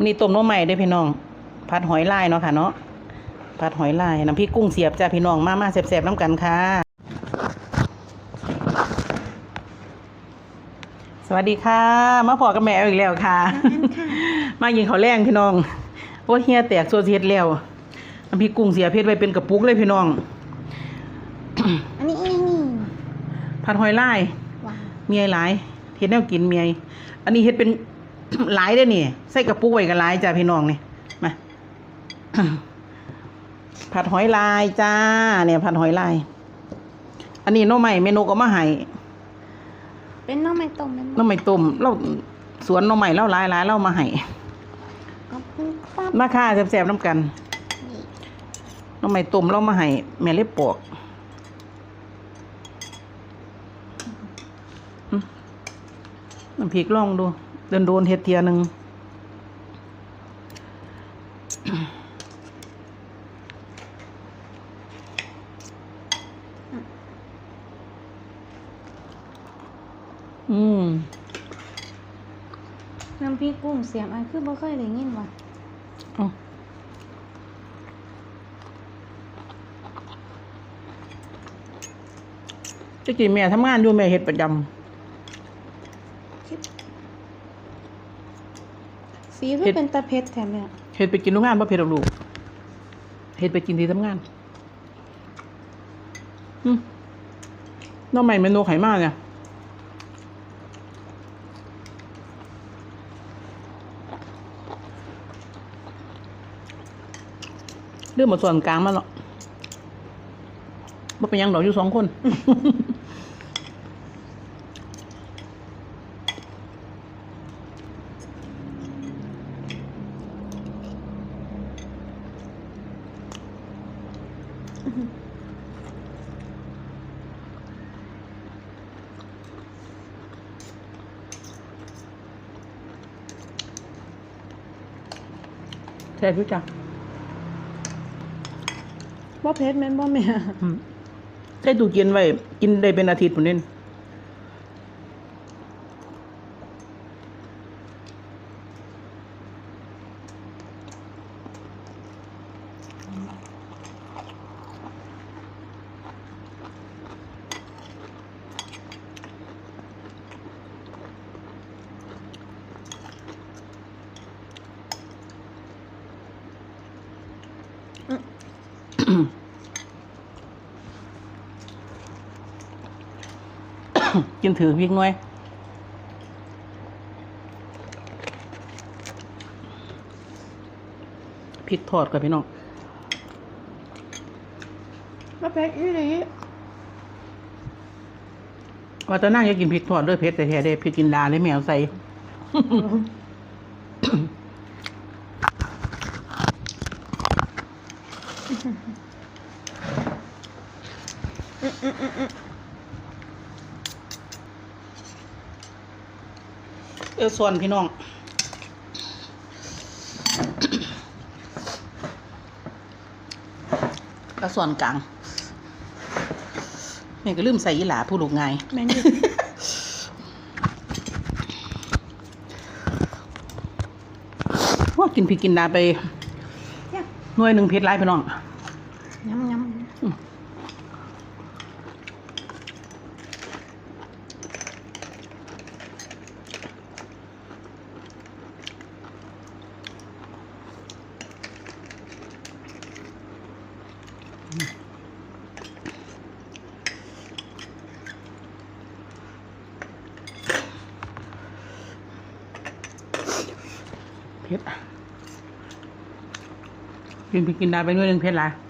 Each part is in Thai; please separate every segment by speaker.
Speaker 1: มื้อนี้ต้มหน้ำใหม่ได้อพี่น้องผัดหอยลายเนาะค่ะเนาะผัดหอยลายน้ำพริกกุ้งเสียบจ้าพี่น้องมามาแซ่บๆน้ำกันค่ะ สวัสดีค่ะ มาพอกับแม่อีกแล้วค่ะ มายิงเขาวแรงพี่น้องโอ้ยเฮียแตกโซเซียดแล้วน้ำพริกกุ้งเสียเพชรไว้เป็นกระปุกเลยพี่น้อง
Speaker 2: อันนี้อันนี้
Speaker 1: ผัดหอยลาย
Speaker 2: ว้าว
Speaker 1: เมียหลายเฮ็ดแนวกินเมียอันนี้เฮ็ดเป็น หลายได้อนี่ ใส่กระปุกไว้ก็หลายจ้าพี่น้องนี่มาผัดหอยลายจ้า เนี่ยผัดหอยลาย อันนี้หน้องใหม่เมนูก็มาให้
Speaker 2: เป็นน้องไม้ต้มเป็น
Speaker 1: หน้องใหม่ต้มเราสวนหน้องใหม่เล่าหลายหลายเรามาให้
Speaker 2: ขอบคุณครับ
Speaker 1: มาค่าแซ่บๆน้ำกัน
Speaker 2: นี่
Speaker 1: หน้องใหม่ต้มเรามาให้แม่เล็บปอกอืม น้ำพริกลองดู เดินโดนๆเฮ็ดเทียหนึ่งอืม
Speaker 2: น้ำพริกกุ้งเสียมอันคือบ่เคยได้ยินว่ะ
Speaker 1: เอาตะกี้แม่ทำงานอยู่แม่เฮ็ดประจ
Speaker 2: สีคือเป็นตะเพ็ดแถมเนี่ยำ
Speaker 1: เฮ็ดไปกินโรงงานบ่เผ็ดหรอกลูกเฮ็ดไปกินที่ทำงานอืมน้องใหม่เมนูไขมาเนี่ย เรื่องหมดส่วนกลางมาหรอกบ่เป็นหยังดอกอยู่สองคน แซ่บอยู่จ้ะ
Speaker 2: บ่เผ็ดแม่นบ่แม่
Speaker 1: อืมใส่ตู้เย็นไว้ กินได้เป็นอาทิตย์พุ่นนี่ กินถือพริกหน่อยพริกทอดกับพี่น้อง
Speaker 2: บ่เผ็ดอีหลี
Speaker 1: ว่าแตะนั่งอยากกินพริกทอดด้วยเผ็ดแต่แท้ๆได้พริกกินดาเลยแมวใส่ เออส่วนพี่น้องกระส่วนกลางแม่ก็ลืมใส่ยีหลาผู้ลูกไงาย
Speaker 2: แม่นอยู่
Speaker 1: ว่ากินพริกกินดาไป
Speaker 2: เนี่ย
Speaker 1: หน่วยหนึ่งเผ็ดไรพี่น้อง
Speaker 2: ยำย
Speaker 1: อืมเผ็ดกินพริกกินดาไปหน่วยหนึ่งเผ็ดไรอืม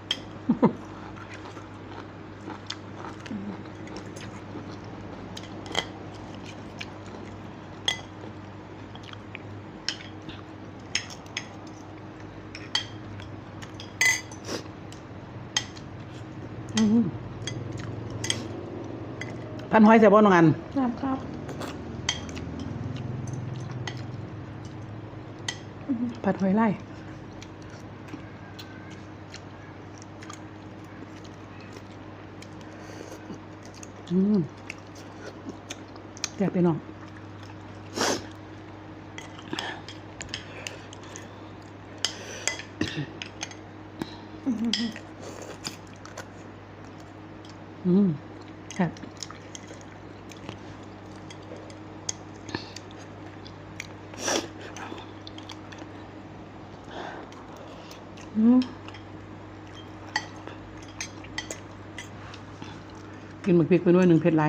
Speaker 1: พันห้อยใส่บ่น้องอันำ
Speaker 2: ครับครับ
Speaker 1: ผัดหอยไล่อืมแซ่บไปน้อง อืมครับ อืม กินหมึกพริกไปด้วยหนึ่งเผ็ดไร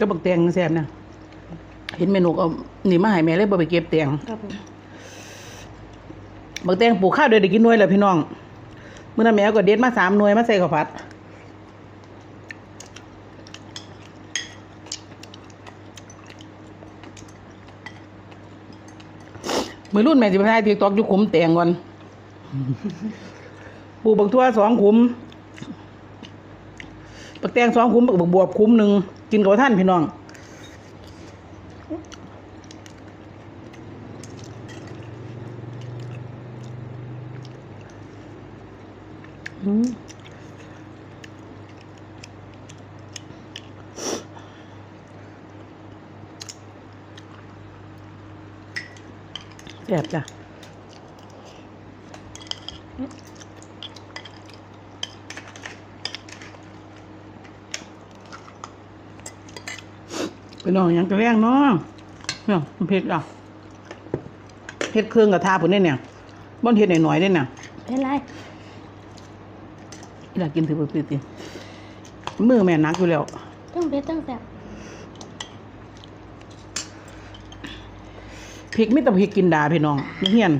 Speaker 1: ก็บักแตงแซ่บนะ ห็นเมนูเอานี่มาให้แม่เลยบ่ไปเก็บแตง
Speaker 2: ครับผม
Speaker 1: บักแตงปลูกข้าวเดือนได้กินหน่วยแล้วพี่น้องเมื่อนั้นแม่ก็เด็ดมาสามหน่วยมาใส่ข้าวผัดมือรุ่นแม่สิไปทายติ๊กตอกอยู่ขุมแตงก่อนปลูกบักทั่วสองขุมบักแตงสองขุมบักบวบขุมหนึ่งกินกับท่านพี่น้อง แซ่บจ้ะไปน้องหยังกระแรงเนาะเนี่ยมันเผ็ดอะเผ็ดเครื่องกับทาผมเนี่ยเนี่ยบ้านเห็ดหน่อยๆเนี่ยเนี่ย
Speaker 2: เป็นไร
Speaker 1: อยากกินถือไปปิดติมือแม่นักอยู่แล้ว
Speaker 2: ต้องเพชรต้องแสบ
Speaker 1: พริกไม่ต้องพริกกินดาพี่น้องนี่เฮียน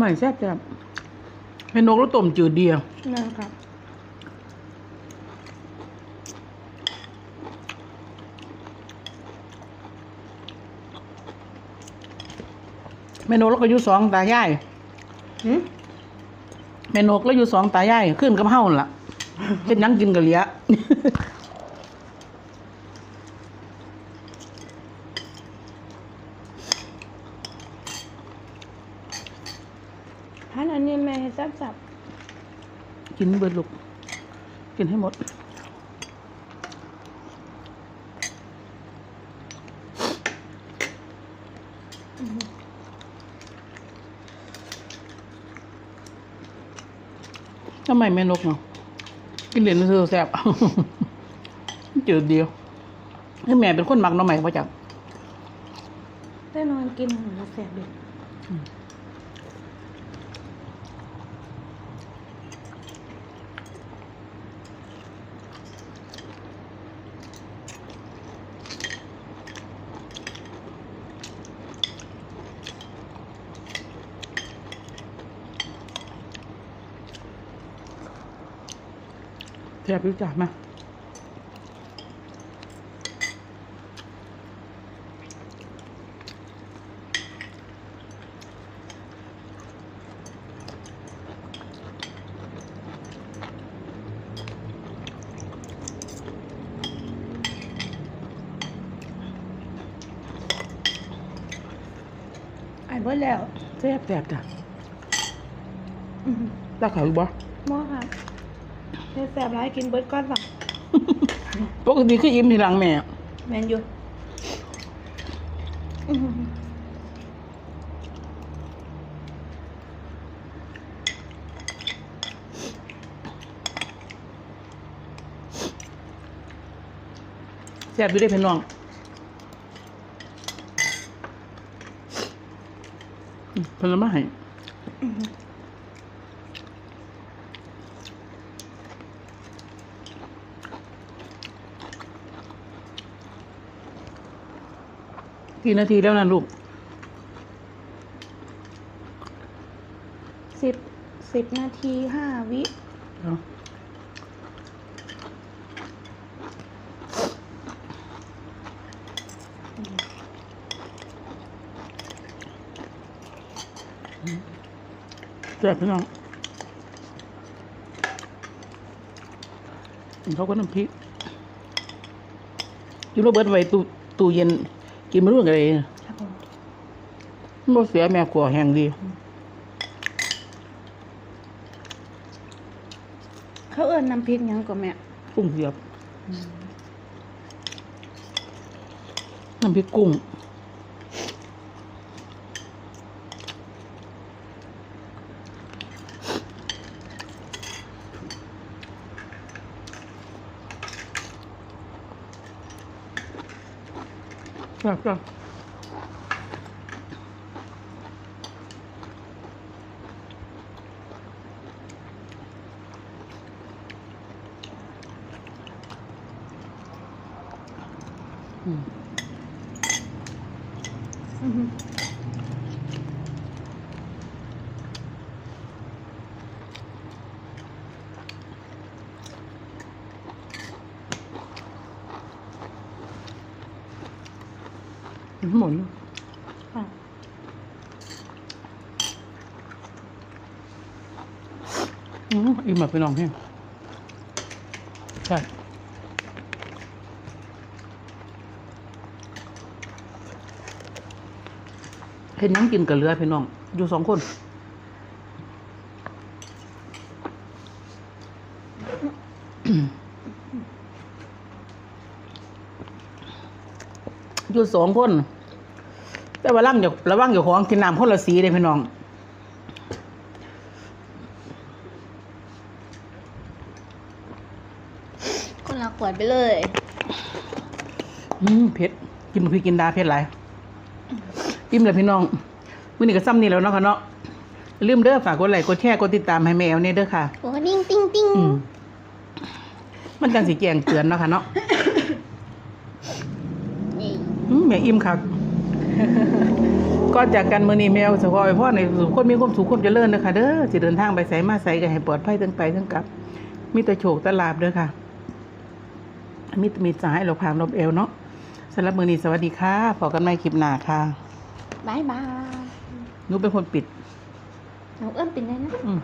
Speaker 1: ใหม่แซ่บจ้ะเป็นนกแล้วต้มจืดเดียว
Speaker 2: นะครับ
Speaker 1: เมนูแล้วก็อยู่สองตายาย
Speaker 2: หืม
Speaker 1: เมนูแล้วอยู่สองตายายขึ้นกับเฮานั่นล่ะเฮ็ดหยังกินกะเหลีย
Speaker 2: พันอันนี้แม่ให้แซ่บสับ
Speaker 1: กินเบิดลูก กินให้หมด ทำไมแม่นกเนาะ กินเหรียญมันคือแซ่บจืดเดียวคือแม่เป็นคนมักหน้องใหม่ป่ะจ๊ะ
Speaker 2: ได้นอนกินหมูแสบดิ
Speaker 1: แซ่บรู้จักมา
Speaker 2: ไอ้เบิร์แล้ว
Speaker 1: แซ่บแซ่บจ้ะ
Speaker 2: อื้อหือ
Speaker 1: ตาขาวอยู่บ่
Speaker 2: หม้อครับ เพชรแสบร้ายกินเบิร์ดก้อนสัก
Speaker 1: ปกติคืออิ่มทีหลังแม่
Speaker 2: แมนยูอื้อหือ
Speaker 1: แซ่บอยู่ได้เพี่น้องอืมผลไม้
Speaker 2: อื้
Speaker 1: กี่นาทีแล้วนะลูก
Speaker 2: สิบสิบนาทีห้าวิ
Speaker 1: เอาแซ่บพี่น้องเขาก็น้ำพริกอยูโรเบิร์ตไว้ตู้ตู้เย็น กินไม่รู้อะไร
Speaker 2: ครับผม
Speaker 1: มันบ่เสียแม่กลัวแห้งดี
Speaker 2: เขาเอิญน้ำพริกหยังก็แม่
Speaker 1: กุ้งเสียบน้ำพริกกุ้ง ครับครับอืม
Speaker 2: อือหือ
Speaker 1: หมุน
Speaker 2: ค่ะ
Speaker 1: อืมอิ่มแบบไปลองให้ใช่เห็นน้ำกินกับเรือพี่น้อง อยู่สองคนอยู่สองคน แต่ว่าร่างอยู่ระว่างอยู่ของกินน้ำคนละสีเลยพี่น้อง
Speaker 2: คนละขวดไปเลย
Speaker 1: อืมเผ็ดกินพี่กินดาเผ็ดหลายอิ่มเลยพี่น้องมื้อนี้ก็ซ้ำนี่แล้วเนาะค่ะเนาะอย่าลืมเด้อฝากกดไลค์กดแชร์กดติดตามให้แมวเนี่ยเด้อค่ะ
Speaker 2: โอ้ติ้งติ้งติ้ง
Speaker 1: อืมมันจังสิแจ้งเตือนเนาะค่ะเนาะ
Speaker 2: นี่
Speaker 1: อืมแม่อิ่มคัก ก็จากกันมื้อนี้แมวเฉพาะไอ้พ่อในสุขคนมีความสุขความเจริญเด้อค่ะเด้อสิเดินทางไปไสมาไสก็ให้ปลอดภัยทั้งไปทั้งกลับ มีแต่โชคแต่ลาบเด้อค่ะ มีแต่มีสายเราพามลบเอวเนาะสำหรับมื้อนี้สวัสดีค่ะพบกันใหม่คลิปหน้าค่ะ
Speaker 2: บายบาย
Speaker 1: หนูเป็นคนปิด
Speaker 2: หนูเอิ้นเป็นไงนะ
Speaker 1: อืม
Speaker 2: บ